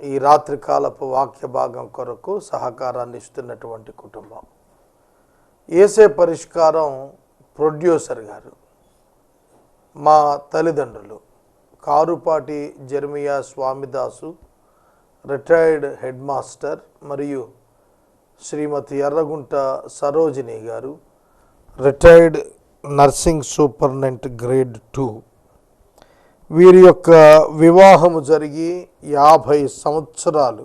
ఈ రాత్రికాలపు వాక్య భాగం కొరకు సహకారాన్ని ఇస్తున్నటువంటి కుటుంబం. ఏసే పరిష్కారం ప్రొడ్యూసర్ గారు మా తల్లిదండ్రులు Karupati Jeremiah Swamidasu retired head master మరియు శ్రీమతి ఎర్రగుంట సరోజిని గారు retired nursing superintendent grade two వీరి యొక్క వివాహము జరిగి యాభై సంవత్సరాలు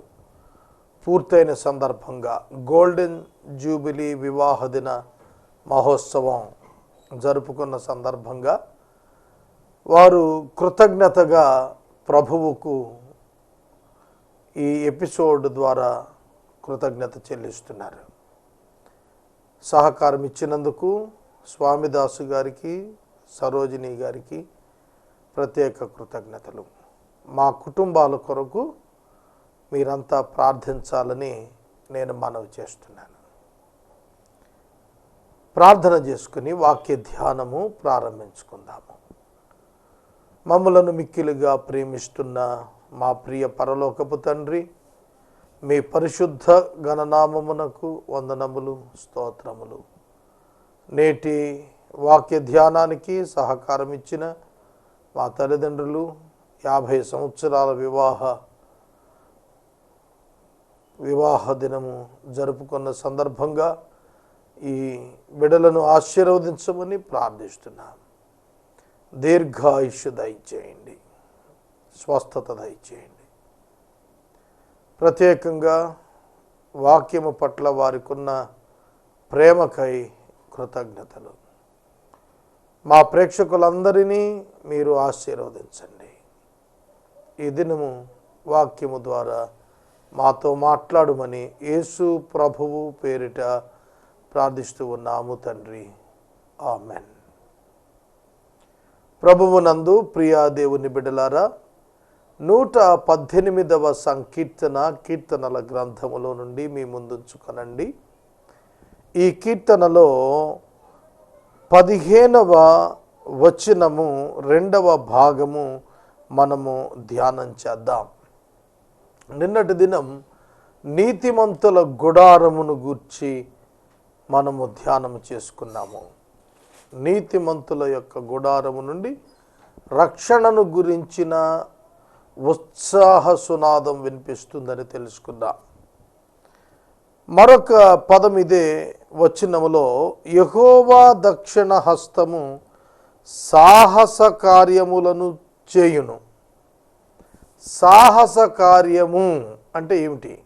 పూర్తయిన సందర్భంగా గోల్డెన్ జూబిలీ వివాహ దిన మహోత్సవం జరుపుకున్న సందర్భంగా వారు కృతజ్ఞతగా ప్రభువుకు ఈ ఎపిసోడ్ ద్వారా కృతజ్ఞత చెల్లిస్తున్నారు. సహకారం ఇచ్చినందుకు స్వామిదాసు గారికి సరోజిని గారికి ప్రత్యేక కృతజ్ఞతలు. మా కుటుంబాల కొరకు మీరంతా ప్రార్థించాలని నేను మనవి చేస్తున్నాను. ప్రార్థన చేసుకుని వాక్య ధ్యానము ప్రారంభించుకుందాము. మమ్మలను మిక్కిలుగా ప్రేమిస్తున్న మా ప్రియ పరలోకపు తండ్రి మీ పరిశుద్ధ గణనామమునకు వందనములు స్తోత్రములు. నేటి వాక్య ధ్యానానికి సహకారం ఇచ్చిన మా తల్లిదండ్రులు యాభై సంవత్సరాల వివాహ వివాహ దినము జరుపుకున్న సందర్భంగా ఈ బిడలను ఆశీర్వదించమని ప్రార్థిస్తున్నాను దీర్ఘాయుష్య దయచేయండి. స్వస్థత దయచేయండి. ప్రత్యేకంగా వాక్యము పట్ల వారికున్న ప్రేమకై కృతజ్ఞతలు. మా ప్రేక్షకులందరినీ మీరు ఆశీర్వదించండి. ఈ దినము వాక్యము ద్వారా మాతో మాట్లాడమని యేసు ప్రభువు పేరిట ప్రార్థిస్తూ ఉన్నాము తండ్రి. ఆమెన్. ప్రభువునందు ప్రియా దేవుని బిడలారా నూట పద్దెనిమిదవ సంకీర్తన కీర్తనల గ్రంథములో నుండి మీ ముందుంచుకనండి. ఈ కీర్తనలో పదిహేనవ వచనము రెండవ భాగము మనము ధ్యానం చేద్దాం. నిన్నటి దినం నీతిమంతుల గుడారమును గూర్చి మనము ధ్యానం చేసుకున్నాము. నీతిమంతుల యొక్క గుడారము నుండి రక్షణను గురించిన ఉత్సాహ సునాదం వినిపిస్తుందని తెలుసుకుందాం. మరొక పదం ఇదే వచనములో యహోవా దక్షిణ హస్తము సాహస కార్యములను చేయును. సాహస కార్యము అంటే ఏమిటి?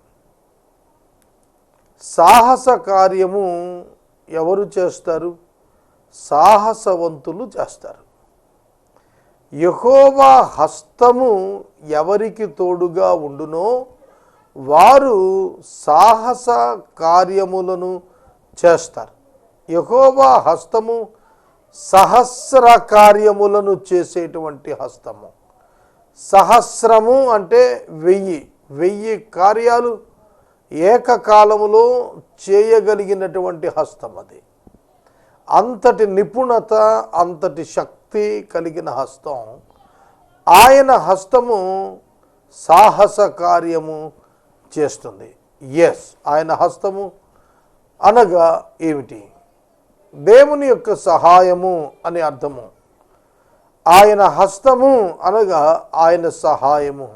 సాహస కార్యము ఎవరు చేస్తారు? సాహసవంతులు చేస్తారు. యహోవా హస్తము ఎవరికి తోడుగా ఉండునో వారు సాహస కార్యములను చేస్తారు. యహోవా హస్తము సహస్ర కార్యములను చేసేటువంటి హస్తము. సహస్రము అంటే వెయ్యి. వెయ్యి కార్యాలు ఏకకాలములో చేయగలిగినటువంటి హస్తం అది. అంతటి నిపుణత అంతటి శక్తి కలిగిన హస్తం. ఆయన హస్తము సాహస కార్యము చేస్తుంది. ఎస్ ఆయన హస్తము అనగా ఏమిటి? దేవుని యొక్క సహాయము అని అర్థము. ఆయన హస్తము అనగా ఆయన సహాయము.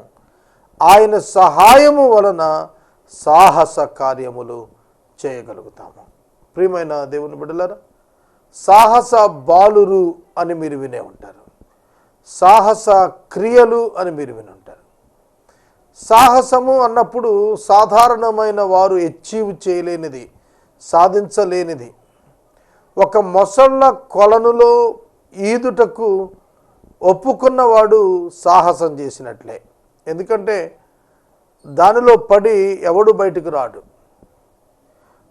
ఆయన సహాయము వలన సాహస కార్యములు చేయగలుగుతాము. ప్రియమైన దేవుని బిడ్డలారా సాహస బాలురు అని మీరు వినే ఉంటారు. సాహస క్రియలు అని మీరు విని ఉంటారు. సాహసము అన్నప్పుడు సాధారణమైన వారు అచీవ్ చేయలేనిది సాధించలేనిది ఒక మొసళ్ళ కొలనులో ఈదుటకు ఒప్పుకున్నవాడు సాహసం చేసినట్లే. ఎందుకంటే దానిలో పడి ఎవడు బయటకు రాడు.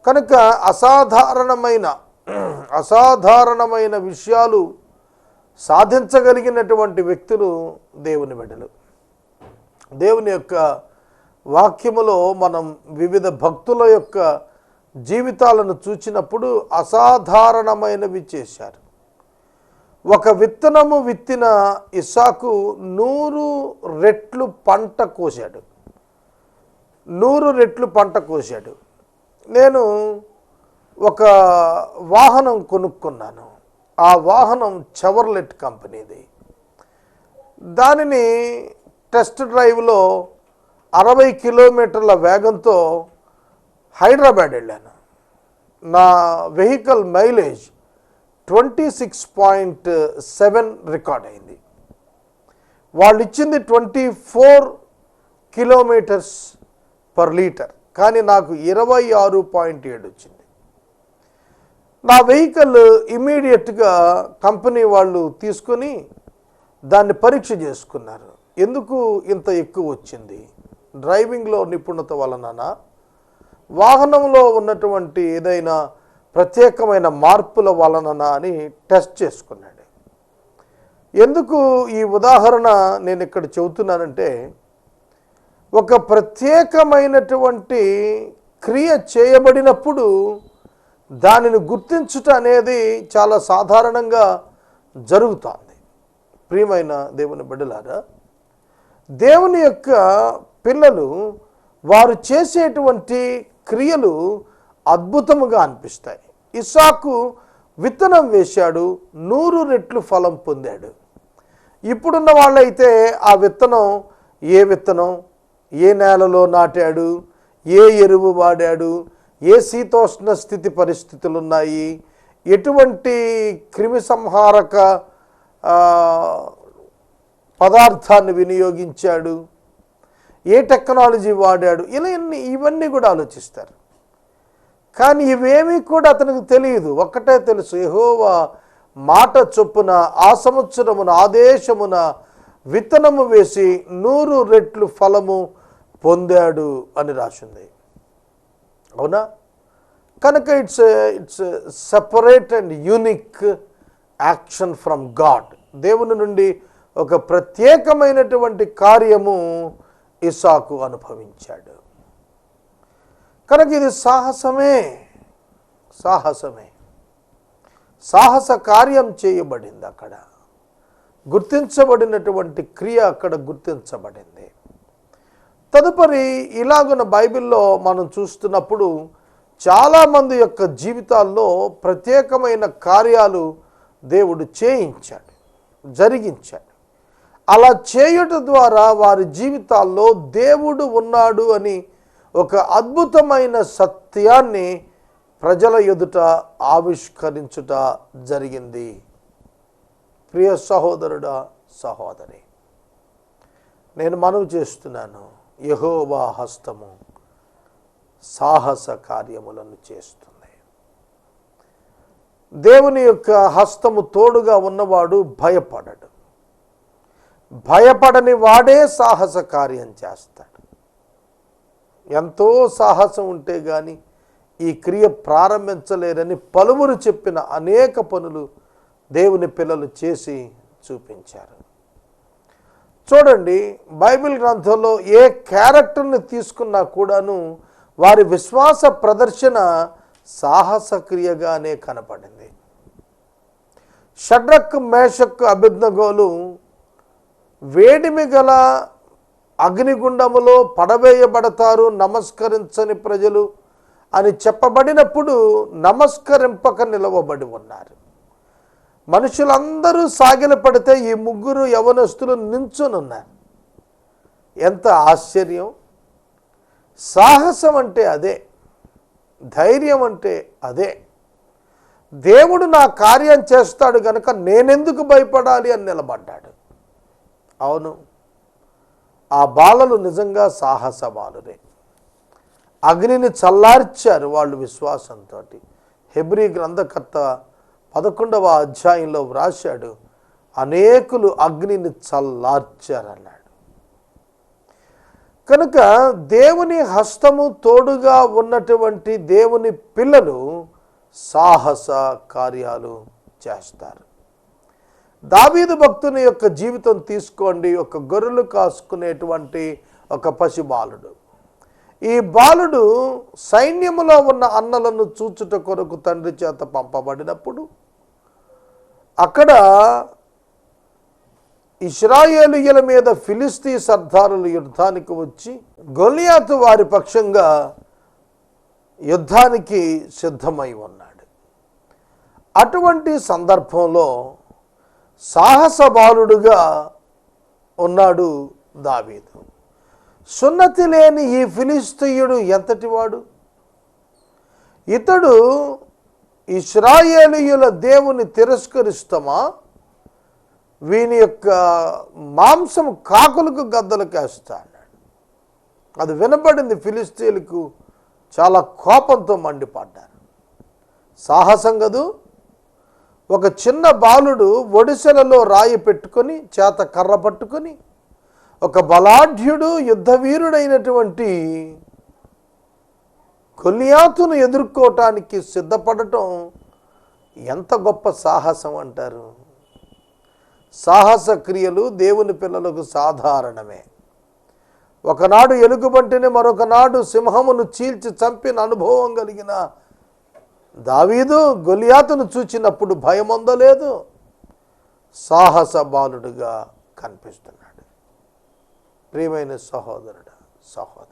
కనుక అసాధారణమైన అసాధారణమైన విషయాలు సాధించగలిగినటువంటి వ్యక్తులు దేవుని బిడ్డలు. దేవుని యొక్క వాక్యములో మనం వివిధ భక్తుల యొక్క జీవితాలను చూచినప్పుడు అసాధారణమైనవి చేశారు. ఒక విత్తనము విత్తిన ఇసాకు నూరు రెట్లు పంట కోశాడు. నూరు రెట్లు పంట కోశాడు. నేను ఒక వాహనం కొనుక్కున్నాను. ఆ వాహనం చెవర్లెట్ కంపెనీది. దానిని టెస్ట్ డ్రైవ్లో అరవై కిలోమీటర్ల వేగంతో హైదరాబాద్ వెళ్ళాను. నా vehicle mileage twenty six point seven record అయింది. వాళ్ళు ఇచ్చింది twenty four kilometres per litre కానీ నాకు ఇరవై ఆరు పాయింట్ ఏడు వచ్చింది. నా వెహికల్ ఇమీడియట్గా కంపెనీ వాళ్ళు తీసుకొని దాన్ని పరీక్ష చేసుకున్నారు. ఎందుకు ఇంత ఎక్కువ వచ్చింది? డ్రైవింగ్లో నిపుణత వలననా? వాహనంలో ఉన్నటువంటి ఏదైనా ప్రత్యేకమైన మార్పుల వలననా అని టెస్ట్ చేసుకున్నాడు. ఎందుకు ఈ ఉదాహరణ నేను ఇక్కడ చెబుతున్నానంటే ఒక ప్రత్యేకమైనటువంటి క్రియ చేయబడినప్పుడు దానిని గుర్తించుట అనేది చాలా సాధారణంగా జరుగుతుంది. ప్రియమైన దేవుని బిడ్డలారా దేవుని యొక్క పిల్లలు వారు చేసేటువంటి క్రియలు అద్భుతముగా అనిపిస్తాయి. ఇసాకు విత్తనం వేశాడు నూరు రెట్లు ఫలం పొందాడు. ఇప్పుడున్న వాళ్ళైతే ఆ విత్తనం ఏ విత్తనం ఏ నేలలో నాటాడు ఏ ఎరువు వాడాడు ఏ శీతోష్ణ స్థితి పరిస్థితులు ఉన్నాయి ఎటువంటి క్రిమి సంహారక పదార్థాన్ని వినియోగించాడు ఏ టెక్నాలజీ వాడాడు? ఇలా ఇన్ని ఇవన్నీ కూడా ఆలోచిస్తారు. కానీ ఇవేమీ కూడా అతనికి తెలియదు. ఒక్కటే తెలుసు. యహోవా మాట చొప్పున ఆ సంవత్సరమున ఆదేశమున విత్తనము వేసి నూరు రెట్లు ఫలము పొందాడు అని రాసింది. అవునా? కనుక it's it's separate and unique action from God దేవుని నుండి ఒక ప్రత్యేకమైనటువంటి కార్యము ఇసాకు అనుభవించాడు. కనుక ఇది సాహసమే సాహసమే. సాహస కార్యం చేయబడింది అక్కడ. గుర్తించబడినటువంటి క్రియ అక్కడ గుర్తించబడింది. తదుపరి ఇలాగున బైబిల్లో మనం చూస్తున్నప్పుడు చాలామంది యొక్క జీవితాల్లో ప్రత్యేకమైన కార్యాలు దేవుడు చేయించాడు జరిగించాడు. అలా చేయుట ద్వారా వారి జీవితాల్లో దేవుడు ఉన్నాడు అని ఒక అద్భుతమైన సత్యాన్ని ప్రజల ఎదుట ఆవిష్కరించుట జరిగింది. ప్రియ సహోదరుడా సహోదరి నేను మనవి చేస్తున్నాను. యహోవా హస్తము సాహస కార్యములను చేస్తుంది. దేవుని యొక్క హస్తము తోడుగా ఉన్నవాడు భయపడడు. భయపడని వాడే సాహస కార్యం చేస్తాడు. ఎంతో సాహసం ఉంటే కానీ ఈ క్రియ ప్రారంభించలేరని పలువురు చెప్పిన అనేక పనులు దేవుని పిల్లలు చేసి చూపించారు. చూడండి బైబిల్ గ్రంథంలో ఏ క్యారెక్టర్ని తీసుకున్నా కూడాను వారి విశ్వాస ప్రదర్శన సాహస క్రియగానే కనపడింది. షడ్రక్ మేషక్ అభిజ్ఞగోలు వేడిమి గల అగ్నిగుండములో పడవేయబడతారు నమస్కరించని ప్రజలు అని చెప్పబడినప్పుడు నమస్కరింపక నిలవబడి ఉన్నారు. మనుషులందరూ సాగిలపడితే ఈ ముగ్గురు యవనస్తులు నించునున్నారు. ఎంత ఆశ్చర్యం! సాహసం అంటే అదే ధైర్యం అంటే అదే. దేవుడు నా కార్యం చేస్తాడు గనుక నేనెందుకు భయపడాలి అని నిలబడ్డాడు. అవును. ఆ బాలలు నిజంగా సాహస బాలురే అగ్నిని చల్లార్చారు వాళ్ళు విశ్వాసంతో హెబ్రీ గ్రంథకర్త పదకొండవ అధ్యాయంలో వ్రాశాడు అనేకులు అగ్నిని చల్లార్చారన్నాడు. కనుక దేవుని హస్తము తోడుగా ఉన్నటువంటి దేవుని పిల్లలు సాహస కార్యాలు చేస్తారు. దావీదు భక్తుని యొక్క జీవితం తీసుకోండి. ఒక గొర్రెలు కాసుకునేటువంటి ఒక పసి బాలుడు. ఈ బాలుడు సైన్యములో ఉన్న అన్నలను చూచుట కొరకు తండ్రి చేత పంపబడినప్పుడు అక్కడ ఇస్రాయేలీయుల మీద ఫిలిస్తీ సర్దారులు యుద్ధానికి వచ్చి గొలియాతు వారి పక్షంగా యుద్ధానికి సిద్ధమై ఉన్నాడు. అటువంటి సందర్భంలో సాహస బాలుడుగా ఉన్నాడు దావీదు. సున్నతి లేని ఈ ఫిలిస్తీయుడు ఎంతటివాడు? ఇతడు ఇస్రాయేలీయుల దేవుని తిరస్కరిస్తామా? వీని యొక్క మాంసం కాకులకు గద్దలు వేస్తాడు అది వినపడింది ఫిలిస్తీన్లకు చాలా కోపంతో మండిపడ్డారు. సాహసం కదూ? ఒక చిన్న బాలుడు ఒడిసెలలో రాయి పెట్టుకొని చేత కర్ర పట్టుకొని ఒక బలాఢ్యుడు యుద్ధవీరుడైనటువంటి కొలియాతును ఎదుర్కోవటానికి సిద్ధపడటం ఎంత గొప్ప సాహసం అంటారు. సాహస క్రియలు దేవుని పిల్లలకు సాధారణమే. ఒకనాడు ఎలుగుబంటిని మరొకనాడు సింహమును చీల్చి చంపిన అనుభవం కలిగిన దావీదు గొలియాతును చూచినప్పుడు భయం లేదు సాహస బాలుడుగా కనిపిస్తున్నాడు. ప్రియమైన సహోదరుడు సహోదరి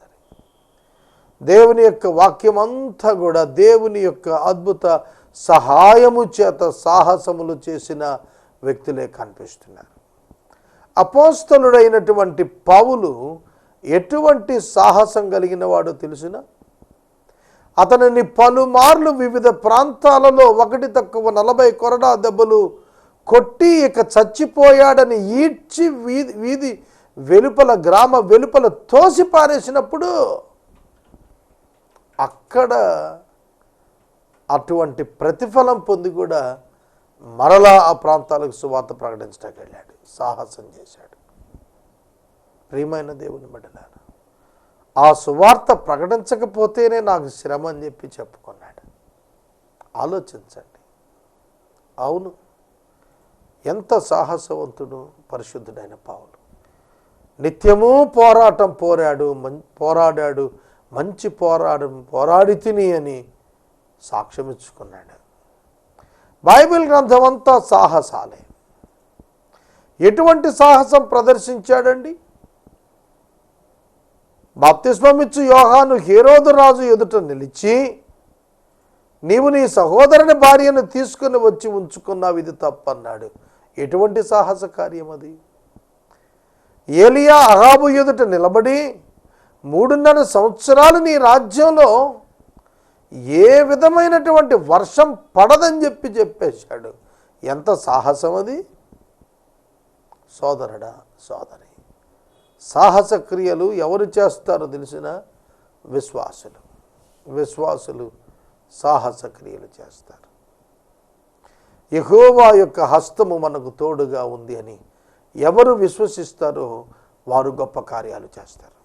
దేవుని యొక్క వాక్యం అంతా కూడా దేవుని యొక్క అద్భుత సహాయము చేత సాహసములు చేసిన వ్యక్తులే కనిపిస్తున్నారు. అపోస్తలుడైనటువంటి పౌలు ఎటువంటి సాహసం కలిగిన వాడో తెలిసిన అతనిని పలుమార్లు వివిధ ప్రాంతాలలో ఒకటి తక్కువ నలభై కొరడా దెబ్బలు కొట్టి ఇక చచ్చిపోయాడని ఈడ్చి వీధి వీధి వెలుపల గ్రామ వెలుపల తోసి పారేసినప్పుడు అక్కడ అటువంటి ప్రతిఫలం పొంది కూడా మరలా ఆ ప్రాంతాలకు సువార్త ప్రకటించడానికి వెళ్ళాడు. సాహసం చేశాడు. ప్రియమైన దేవుని బిడ్డలారా ఆ సువార్త ప్రకటించకపోతేనే నాకు శ్రమ అని చెప్పి చెప్పుకున్నాడు. ఆలోచించండి. అవును. ఎంత సాహసవంతుడు పరిశుద్ధుడైన పావులు నిత్యము పోరాటం పోరాడు మం పోరాడాడు మంచి పోరాడం పోరాడి తిని అని సాక్ష్యమిచ్చుకున్నాడు బైబిల్ గ్రంథం అంతా సాహసాలే. ఎటువంటి సాహసం ప్రదర్శించాడండి? బాప్తిస్మమిచ్చు యోహాను హేరోదు రాజు ఎదుట నిలిచి నీవు నీ సహోదరుని భార్యను తీసుకుని వచ్చి ఉంచుకున్నావు ఇది తప్పన్నాడు. ఎటువంటి సాహస కార్యం అది? ఏలియా అహాబు ఎదుట నిలబడి మూడున్నర సంవత్సరాలు నీ రాజ్యంలో ఏ విధమైనటువంటి వర్షం పడదని చెప్పి చెప్పేశాడు. ఎంత సాహసం అది? సోదరుడా సోదరి. సాహస క్రియలు ఎవరు చేస్తారో తెలిసిన విశ్వాసులు. విశ్వాసులు సాహస క్రియలు చేస్తారు. యహోవా యొక్క హస్తము మనకు తోడుగా ఉంది అని ఎవరు విశ్వసిస్తారో వారు గొప్ప కార్యాలు చేస్తారు.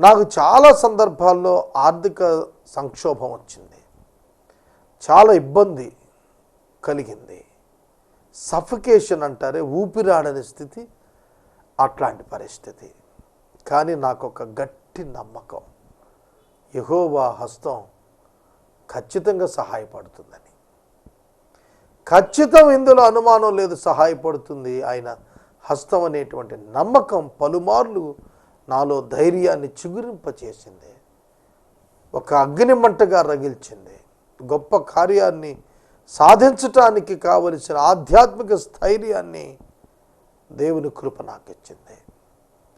నాకు చాలా సందర్భాల్లో ఆర్థిక సంక్షోభం వచ్చింది. చాలా ఇబ్బంది కలిగింది. సఫికేషన్ అంటారే ఊపిరాడని స్థితి అట్లాంటి పరిస్థితి. కానీ నాకు ఒక గట్టి నమ్మకం. యహోవా హస్తం ఖచ్చితంగా సహాయపడుతుందని. ఖచ్చితం ఇందులో అనుమానం లేదు సహాయపడుతుంది ఆయన హస్తం అనేటువంటి నమ్మకం పలుమార్లు నాలో ధైర్యాన్ని చిగురింపచేసింది. ఒక అగ్నిమంటగా రగిల్చింది. గొప్ప కార్యాన్ని సాధించటానికి కావలసిన ఆధ్యాత్మిక స్థైర్యాన్ని దేవుని కృప నాకు ఇచ్చింది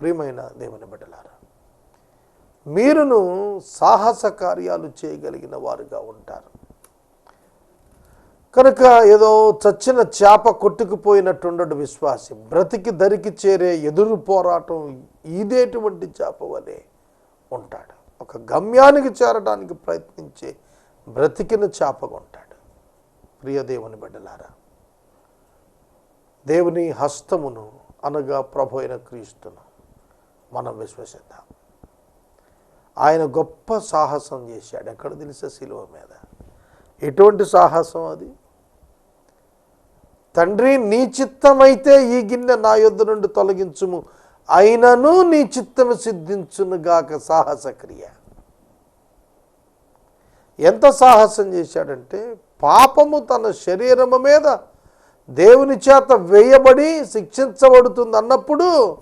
ప్రియమైన దేవుని బిడ్డలారా మీరును సాహస కార్యాలు చేయగలిగిన వారుగా ఉంటారు. కనుక ఏదో చచ్చిన చేప కొట్టుకుపోయినట్టుండడు విశ్వాసి బ్రతికి దరికి చేరే ఎదురు పోరాటం ఇదేటువంటి చేప వలె ఉంటాడు. ఒక గమ్యానికి చేరడానికి ప్రయత్నించే బ్రతికిన చేపగా ఉంటాడు. ప్రియదేవుని బిడ్డలారా దేవుని హస్తమును అనగా ప్రభు అయిన క్రీస్తును మనం విశ్వసిద్దాం. ఆయన గొప్ప సాహసం చేశాడు. ఎక్కడ తెలుసా శిలువ మీద? ఎటువంటి సాహసం అది? తండ్రి నీ చిత్తమైతే ఈ గిన్నె నా యొద్ద నుండి తొలగించుము. అయినను నీ చిత్తము సిద్ధించునుగాక సాహస క్రియ ఎంత సాహసం చేశాడంటే పాపము తన శరీరము మీద దేవుని చేత వేయబడి శిక్షించబడుతుంది అన్నప్పుడు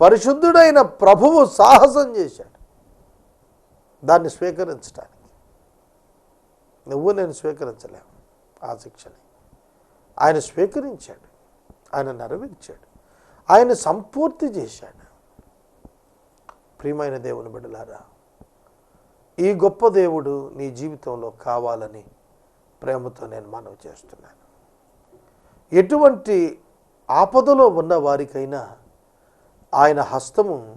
పరిశుద్ధుడైన ప్రభువు సాహసం చేశాడు. దాన్ని స్వీకరించడానికి నువ్వు నేను స్వీకరించలేము. ఆ శిక్షని. ఆయన స్వీకరించాడు. ఆయన నెరవేర్చాడు. ఆయన సంపూర్తి చేశాడు. ప్రియమైన దేవుని బిడ్డలారా ఈ గొప్ప దేవుడు నీ జీవితంలో కావాలని ప్రేమతో నేను మనవి చేస్తున్నాను. ఎటువంటి ఆపదలో ఉన్న వారికైనా ఆయన హస్తము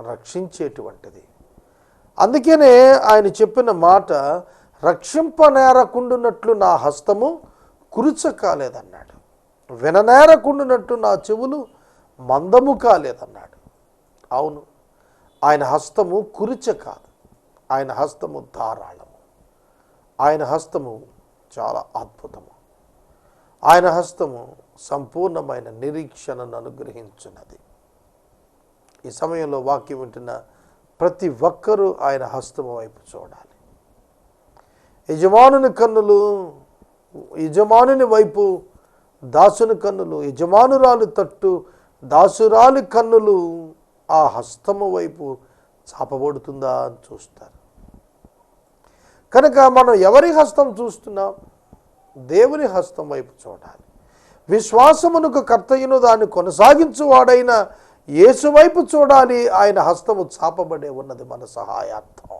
రక్షించేటువంటిది. అందుకనే ఆయన చెప్పిన మాట రక్షింపనేరకుండునట్లు నా హస్తము కురుచ కాలేదన్నాడు విననేరకుండునట్టు నా చెవులు మందము కాలేదన్నాడు. అవును ఆయన హస్తము కురుచ కాదు. ఆయన హస్తము ధారాళము. ఆయన హస్తము చాలా అద్భుతము. ఆయన హస్తము సంపూర్ణమైన నిరీక్షణను అనుగ్రహించున్నది. ఈ సమయంలో వాక్యం వింటున్న ప్రతి ఒక్కరూ ఆయన హస్తము వైపు చూడాలి. యజమానుని కన్నులు యజమానుని వైపు దాసుని కన్నులు యజమానురాలు తట్టు దాసురాలి కన్నులు ఆ హస్తము వైపు చాపబడుతుందా అని చూస్తారు. కనుక మనం ఎవరి హస్తం చూస్తున్నాం? దేవుని హస్తం వైపు చూడాలి. విశ్వాసమునకు కర్తయ్యను దాన్ని కొనసాగించువాడైన యేసు వైపు చూడాలి. ఆయన హస్తము చాపబడే ఉన్నది మన సహాయార్థం.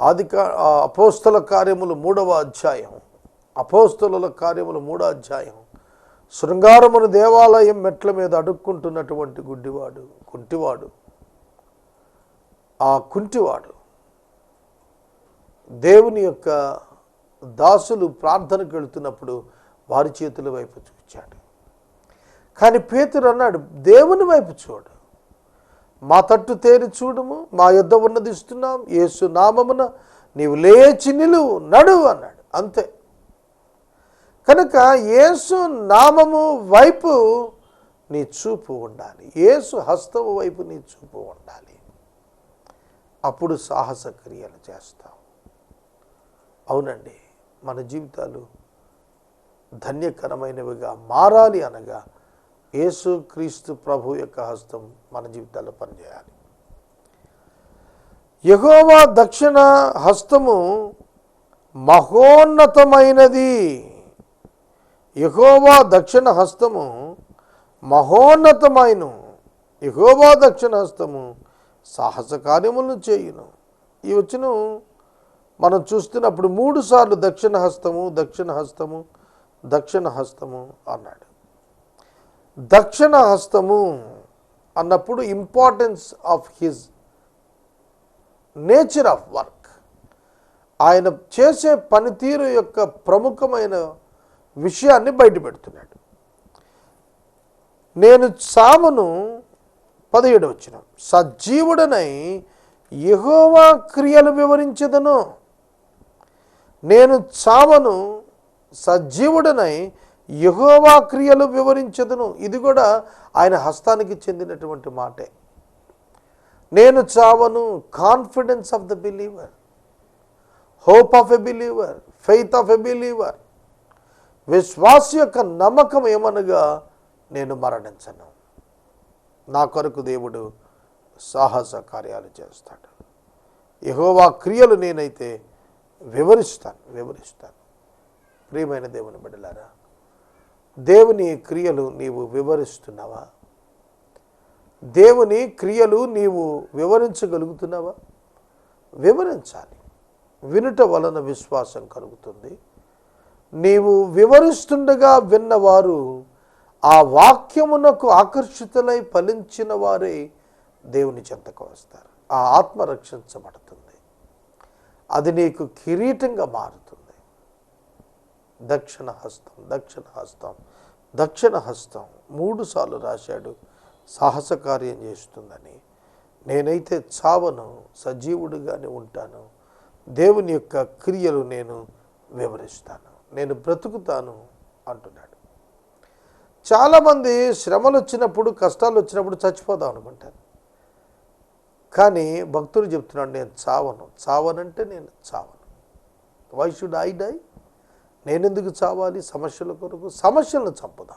ఆది అపోస్తుల కార్యములు మూడవ అధ్యాయం. అపోస్తుల కార్యములు మూడో అధ్యాయం. శృంగారమును దేవాలయం మెట్ల మీద అడుక్కుంటున్నటువంటి గుడ్డివాడు కుంటివాడు. ఆ కుంటివాడు దేవుని యొక్క దాసులు ప్రార్థనకు వెళుతున్నప్పుడు వారి చేతుల వైపు చూచాడు. కానీ పేతురు అన్నాడు దేవుని వైపు చూడు. మా తట్టు తేరి చూడము మా యుద్ధ ఉన్నది ఇస్తున్నాం. యేసు నామమున నీవు లేచి నిలువు నడువు అన్నాడు. అంతే. కనుక యేసు నామము వైపు నీ చూపు ఉండాలి. యేసు హస్తము వైపు నీ చూపు ఉండాలి. అప్పుడు సాహస క్రియలు చేస్తావు అవునండి మన జీవితాలు ధన్యకరమైనవిగా మారాలి అనగా యేసు క్రీస్తు ప్రభు యొక్క హస్తం మన జీవితాల్లో పనిచేయాలి. యహోవా దక్షిణ హస్తము మహోన్నతమైనది. యహోవా దక్షిణ హస్తము మహోన్నతమైన. యహోవా దక్షిణ హస్తము సాహస కార్యములను చేయును. ఈ వచ్చిన మనం చూస్తున్నప్పుడు మూడు సార్లు దక్షిణ హస్తము దక్షిణ హస్తము దక్షిణ హస్తము అన్నాడు. దక్షిణ హస్తము అన్నప్పుడు importance of his nature of work ఆయన చేసే పనితీరు యొక్క ప్రముఖమైన విషయాన్ని బయటపెడుతున్నాడు. నేను సామును పదిహేడు వచ్చిన సజీవుడనై యహోవా క్రియలు వివరించదను. నేను చావను సజీవుడనై యహోవా క్రియలు వివరించదును. ఇది కూడా ఆయన హస్తానికి చెందినటువంటి మాటే. నేను చావను confidence of the believer hope of a believer faith of a believer విశ్వాస యొక్క నమ్మకం ఏమనగా నేను మరణించను. నా కొరకు దేవుడు సాహస కార్యాలు చేస్తాడు. యహోవా క్రియలు నేనైతే వివరిస్తాను వివరిస్తాను. ప్రియమైన దేవుని బిడ్డలారా దేవుని క్రియలు నీవు వివరిస్తున్నావా? దేవుని క్రియలు నీవు వివరించగలుగుతున్నావా? వివరించాలి. వినుట వలన విశ్వాసం కలుగుతుంది. నీవు వివరిస్తుండగా విన్నవారు ఆ వాక్యమునకు ఆకర్షితులై ఫలించిన వారే దేవుని చెంతకు వస్తారు. ఆ ఆత్మ రక్షించబడుతుంది. అది నీకు కిరీటంగా మారుతుంది. దక్షిణ హస్తం దక్షిణ హస్తం దక్షిణ హస్తం మూడుసార్లు రాశాడు. సాహస కార్యం చేస్తుందని. నేనైతే చావను సజీవుడిగానే ఉంటాను. దేవుని యొక్క క్రియలు నేను వివరిస్తాను. నేను బ్రతుకుతాను అంటున్నాడు. చాలామంది శ్రమలు వచ్చినప్పుడు కష్టాలు వచ్చినప్పుడు చచ్చిపోదాం అనుకుంటారు. కానీ భక్తుడు చెప్తున్నాడు నేను చావను. చావనంటే నేను చావను. వై షుడ్ ఐ డై నేనెందుకు చావాలి? సమస్యల కొరకు సమస్యలను చంపుదాం.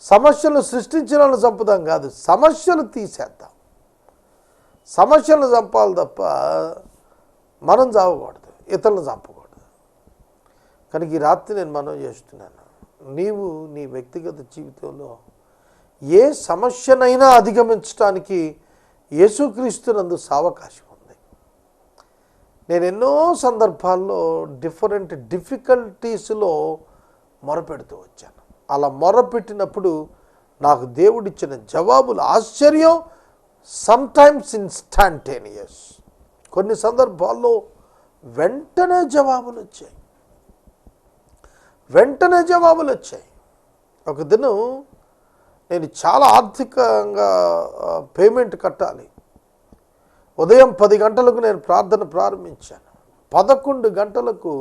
సమస్యలను సృష్టించిన వాళ్ళని చంపుదాం కాదు సమస్యలు తీసేద్దాం. సమస్యలను చంపాలి తప్ప మనం చావకూడదు ఇతరులను చంపకూడదు. కనుక ఈ రాత్రి నేను మనం చేస్తున్నాను. నీవు నీ వ్యక్తిగత జీవితంలో ఏ సమస్యనైనా అధిగమించడానికి యేసుక్రీస్తునందు సావకాశం ఉంది. నేను ఎన్నో సందర్భాల్లో డిఫరెంట్ డిఫికల్టీస్లో మొరపెడుతూ వచ్చాను. అలా మొరపెట్టినప్పుడు నాకు దేవుడిచ్చిన జవాబులు ఆశ్చర్యం సమ్టైమ్స్ ఇన్స్టాంటేనియస్ కొన్ని సందర్భాల్లో వెంటనే జవాబులు వచ్చాయి వెంటనే జవాబులు వచ్చాయి ఒక దినం నేను చాలా ఆర్థికంగా పేమెంట్ కట్టాలి. ఉదయం పది గంటలకు నేను ప్రార్థన ప్రారంభించాను. పదకొండు గంటలకు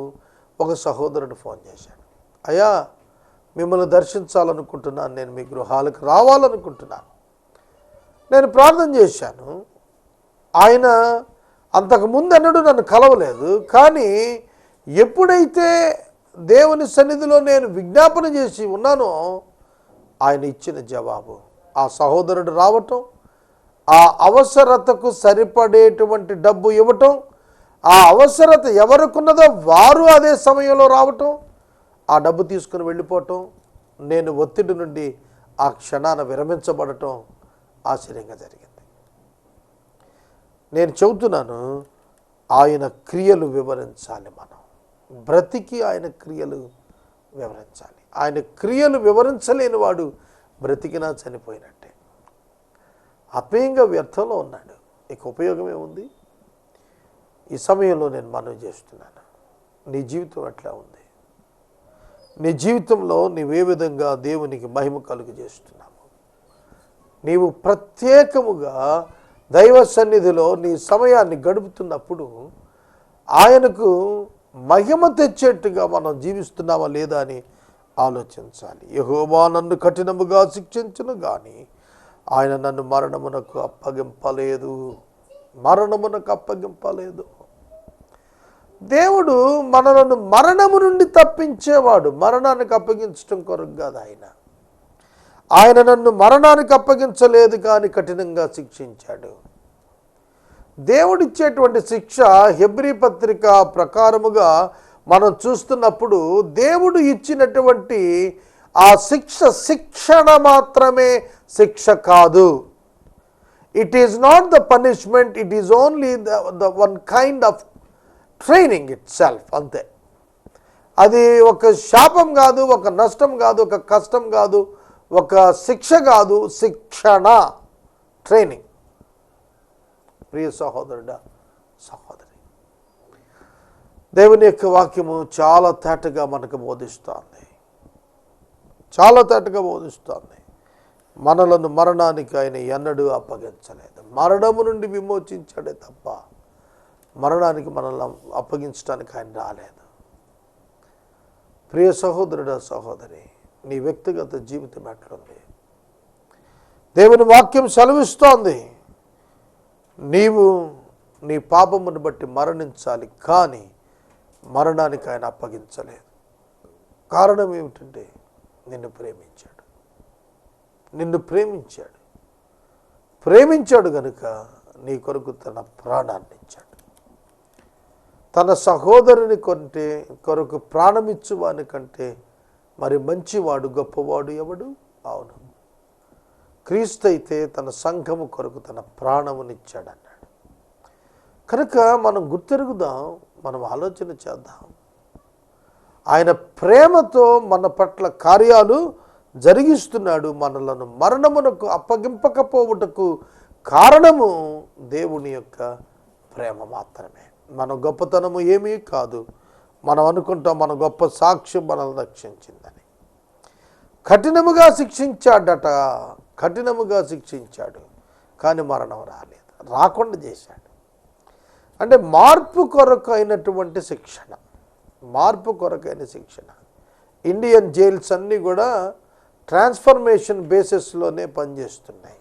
ఒక సహోదరుడు ఫోన్ చేశాడు. అయ్యా మిమ్మల్ని దర్శించాలనుకుంటున్నాను నేను మీ గృహాలకు రావాలనుకుంటున్నాను. నేను ప్రార్థన చేశాను. ఆయన అంతకుముందు అన్నడు నన్ను కలవలేదు. కానీ ఎప్పుడైతే దేవుని సన్నిధిలో నేను విజ్ఞాపన చేసి ఉన్నానో ఆయన ఇచ్చిన జవాబు. ఆ సహోదరుడు రావటం ఆ అవసరతకు సరిపడేటువంటి డబ్బు ఇవ్వటం ఆ అవసరత ఎవరికున్నదో వారు అదే సమయంలో రావటం ఆ డబ్బు తీసుకుని వెళ్ళిపోవటం నేను ఒత్తిడి నుండి ఆ క్షణాన విరమించబడటం ఆశ్చర్యంగా జరిగింది. నేను చెబుతున్నాను ఆయన క్రియలు వివరించాలి మనం. బ్రతికి ఆయన క్రియలు వివరించాలి. ఆయన క్రియలు వివరించలేని వాడు బ్రతికినా చనిపోయినట్టే. ఆత్మీయంగా వ్యర్థంలో ఉన్నాడు. ఇక ఉపయోగమే ఉంది ఈ సమయంలో నేను మనవి చేస్తున్నాను. నీ జీవితం ఎట్లా ఉంది? నీ జీవితంలో నీవే విధంగా దేవునికి మహిమ కలుగు చేస్తున్నావు. నీవు ప్రత్యేకముగా దైవ సన్నిధిలో నీ సమయాన్ని గడుపుతున్నప్పుడు ఆయనకు మహిమ తెచ్చేట్టుగా మనం జీవిస్తున్నామా లేదా అని ఆలోచించాలి. యహోవా నన్ను కఠినముగా శిక్షించను కానీ ఆయన నన్ను మరణమునకు అప్పగింపలేదు. మరణమునకు అప్పగింపలేదు. దేవుడు మనలను మరణము నుండి తప్పించేవాడు. మరణానికి అప్పగించడం కొరకు కాదు ఆయన. ఆయన నన్ను మరణానికి అప్పగించలేదు కానీ కఠినంగా శిక్షించాడు. దేవుడిచ్చేటువంటి శిక్ష హెబ్రీ పత్రిక ప్రకారముగా మనం చూస్తున్నప్పుడు దేవుడు ఇచ్చినటువంటి ఆ శిక్ష శిక్షణ మాత్రమే శిక్ష కాదు. It is not the punishment it is only the the one kind of training itself అంతే. అది ఒక శాపం కాదు ఒక నష్టం కాదు ఒక కష్టం కాదు ఒక శిక్ష కాదు శిక్షణ ట్రైనింగ్ ప్రియ సహోదరుడా సహోదరి. దేవుని యొక్క వాక్యము చాలా తేటగా మనకు బోధిస్తోంది. చాలా తేటగా బోధిస్తోంది. మనలను మరణానికి ఆయన ఎన్నడూ అప్పగించలేదు. మరణము నుండి విమోచించాడే తప్ప మరణానికి మనల్ని అప్పగించడానికి ఆయన రాలేదు. ప్రియ సహోదరుడా సహోదరి నీ వ్యక్తిగత జీవితం ఎట్లుంది? దేవుని వాక్యం సెలవిస్తోంది. నీవు నీ పాపమును బట్టి మరణించాలి కానీ మరణానికి ఆయన అప్పగించలేదు. కారణం ఏమిటంటే నిన్ను ప్రేమించాడు. నిన్ను ప్రేమించాడు. ప్రేమించాడు గనుక నీ కొరకు తన ప్రాణాన్ని ఇచ్చాడు. తన సహోదరుని కొంటే కొరకు ప్రాణమిచ్చువాని కంటే మరి మంచివాడు గొప్పవాడు ఎవడు? అవును. క్రీస్తు అయితే తన సంఘము కొరకు తన ప్రాణమునిచ్చాడన్నాడు కనుక మనం గుర్తెరుగుదాం మనం ఆలోచన చేద్దాం. ఆయన ప్రేమతో మన పట్ల కార్యాలు జరిగిస్తున్నాడు. మనలను మరణమునకు అప్పగింపకపోవుటకు కారణము దేవుని యొక్క ప్రేమ మాత్రమే. మన గొప్పతనము ఏమీ కాదు. మనం అనుకుంటాం మన గొప్ప సాక్ష్యం మనల్ని రక్షించిందని. కఠినముగా శిక్షించాడట కఠినముగా శిక్షించాడు కానీ మరణం రాలేదు. రాకుండా చేశాడు. అంటే మార్పు కొరకు అయినటువంటి శిక్షణ మార్పు కొరకైన శిక్షణ. ఇండియన్ జైల్స్ అన్నీ కూడా ట్రాన్స్ఫర్మేషన్ బేసిస్లోనే పనిచేస్తున్నాయి.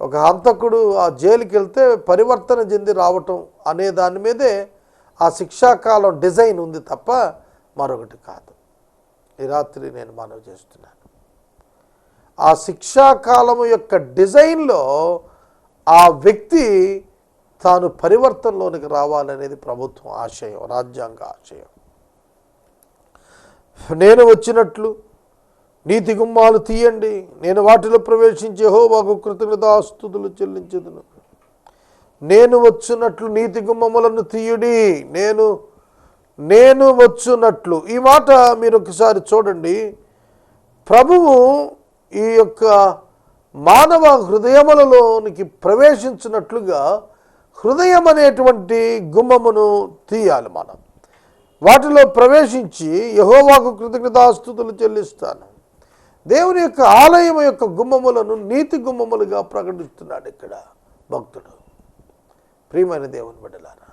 ఒక హంతకుడు ఆ జైలుకి వెళ్తే పరివర్తన చెంది రావటం అనే దాని మీదే ఆ శిక్షాకాలం డిజైన్ ఉంది తప్ప మరొకటి కాదు. ఈ రాత్రి నేను మనవి చేస్తున్నాను. ఆ శిక్షాకాలము యొక్క డిజైన్లో ఆ వ్యక్తి తాను పరివర్తనలోనికి రావాలనేది ప్రభుత్వం ఆశయం రాజ్యాంగ ఆశయం. నేను వచ్చినట్లు నీతి గుమ్మాలు తీయండి నేను వాటిలో ప్రవేశించే హోబాకు కృతజ్ఞతాస్తుతులు చెల్లించదును. నేను వచ్చినట్లు నీతి గుమ్మములను తీయుడి నేను నేను వచ్చున్నట్లు ఈ మాట మీరు ఒకసారి చూడండి. ప్రభువు ఈ యొక్క మానవ హృదయములలోనికి ప్రవేశించినట్లుగా హృదయం అనేటువంటి గుమ్మమును తీయాలి మనం. వాటిలో ప్రవేశించి యహోవాకు కృతజ్ఞతాస్థుతులు చెల్లిస్తాను. దేవుని యొక్క ఆలయం యొక్క గుమ్మములను నీతి గుమ్మములుగా ప్రకటిస్తున్నాడు ఇక్కడ భక్తుడు. ప్రియమైన దేవుని బిడ్డలారా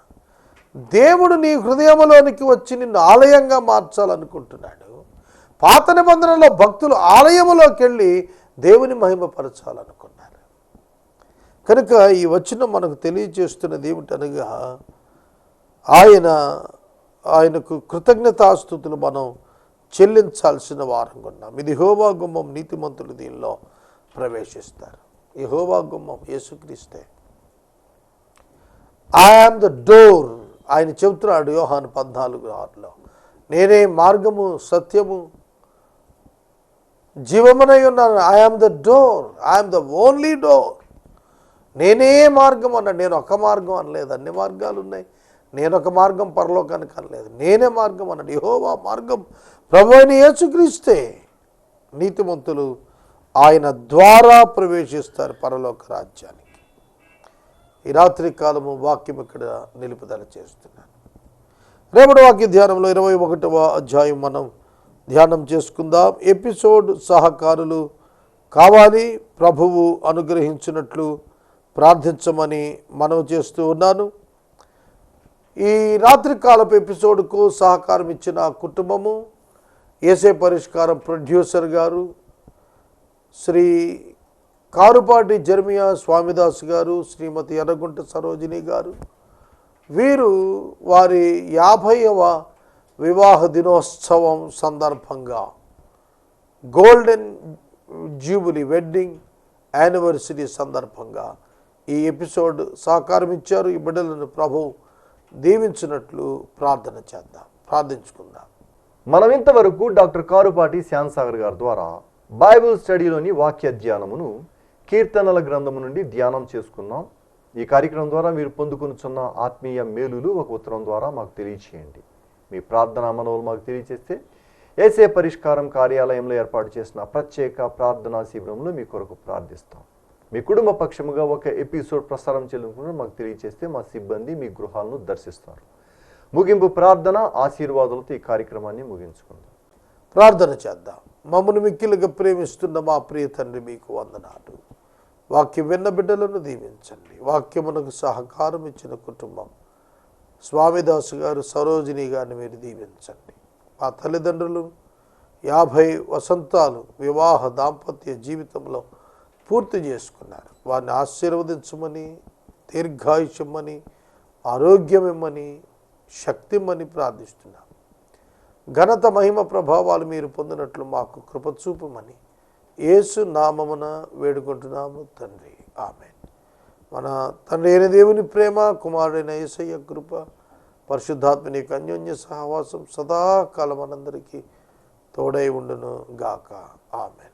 దేవుడు నీ హృదయములోనికి వచ్చి నిన్ను ఆలయంగా మార్చాలనుకుంటున్నాడు. పాత నిబంధనలో భక్తులు ఆలయములోకి వెళ్ళి దేవుని మహిమపరచాలనుకున్నారు. కనుక ఈ వచ్చిన మనకు తెలియజేస్తున్నది ఏమిటనగా ఆయన ఆయనకు కృతజ్ఞతాస్థుతులు మనం చెల్లించాల్సిన వారంగా ఉన్నాం. ఇది హోవా గుమ్మం నీతిమంతులు దీనిలో ప్రవేశిస్తారు. ఈ హోవా గుమ్మం యేసుక్రీస్తే. ఐఆమ్ ద డోర్ ఆయన చెబుతున్నాడు యోహాన్ పద్నాలుగు ఆరులో. నేనే మార్గము సత్యము జీవమునై ఉన్నాను. I am the door I am the only door నేనే మార్గం అన్న నేను ఒక మార్గం అనలేదు. అన్ని మార్గాలు ఉన్నాయి. నేను ఒక మార్గం పరలోకానికి అనలేదు. నేనే మార్గం అన్నాడు యహోవా మార్గం. ప్రభు అయిన యేసుక్రీస్తే నీతిమంతులు ఆయన ద్వారా ప్రవేశిస్తారు పరలోక రాజ్యానికి. ఈ రాత్రి కాలము వాక్యం ఇక్కడ నిలుపుదల చేస్తున్నాను. రేపటి వాక్య ధ్యానంలో ఇరవై ఒకటవ అధ్యాయం మనం ధ్యానం చేసుకుందాం. ఎపిసోడ్ సహకారులు కావాలి ప్రభువు అనుగ్రహించినట్లు ప్రార్థించమని మనవి చేస్తూ ఉన్నాను. ఈ రాత్రికాలపు ఎపిసోడ్కు సహకారం ఇచ్చిన కుటుంబము ఏసే పరిష్కారం ప్రొడ్యూసర్ గారు శ్రీ కారుపాటి జర్మియా స్వామిదాస్ గారు శ్రీమతి ఎర్రగుంట సరోజిని గారు వీరు వారి యాభైవ వివాహ దినోత్సవం సందర్భంగా గోల్డెన్ జూబులీ వెడ్డింగ్ యానివర్సరీ సందర్భంగా ఈ ఎపిసోడ్ సహకారం ఇచ్చారు ఈ బిడ్డలను ప్రభు దీవించినట్లు ప్రార్థన చేద్దాం. ప్రార్థించుకుందాం. మనం ఇంతవరకు డాక్టర్ కారుపాటి శ్యాన్సాగర్ గారి ద్వారా బైబిల్ స్టడీలోని వాక్య ధ్యానమును కీర్తనల గ్రంథము నుండి ధ్యానం చేసుకున్నాం. ఈ కార్యక్రమం ద్వారా మీరు పొందుకొనుచున్న ఆత్మీయ మేలులు ఒక ఉత్తరం ద్వారా మాకు తెలియచేయండి. మీ ప్రార్థన మనవులు మాకు తెలియచేస్తే ఏసే పరిష్కారం కార్యాలయంలో ఏర్పాటు చేసిన ప్రత్యేక ప్రార్థనా శిబిరంలో మీ కొరకు ప్రార్థిస్తాం. మీ కుటుంబ పక్షముగా ఒక ఎపిసోడ్ ప్రసారం చేయాలనుకుంటే మాకు తెలియచేస్తే మా సిబ్బంది మీ గృహాలను దర్శిస్తారు. ముగింపు ప్రార్థన ఆశీర్వాదాలతో ఈ కార్యక్రమాన్ని ముగించుకుందాం. ప్రార్థన చేద్దాం. మమ్మల్ని మిక్కిలుగా ప్రేమిస్తున్న మా ప్రియ తండ్రి మీకు వందనాలు. వాక్యం విన్న బిడ్డలను దీవించండి. వాక్యమునకు సహకారం ఇచ్చిన కుటుంబం స్వామిదాసు గారు సరోజిని గారిని మీరు దీవించండి. మా తల్లిదండ్రులు యాభై వసంతాలు వివాహ దాంపత్య జీవితంలో పూర్తి చేసుకున్నారు. వారిని ఆశీర్వదించమని దీర్ఘాయుష్యమని ఆరోగ్యమిమ్మని శక్తిమ్మని ప్రార్థిస్తున్నాం. ఘనత మహిమ ప్రభావాలు మీరు పొందినట్లు మాకు కృపచూపమని ఏసు నామమున వేడుకుంటున్నాము తండ్రి. ఆమె మన తండ్రి అయిన దేవుని ప్రేమ కుమారుడైన ఏసయ్య కృప పరిశుద్ధాత్మని అన్యోన్య సహవాసం సదాకాలం మనందరికీ తోడై ఉండును గాక. ఆమె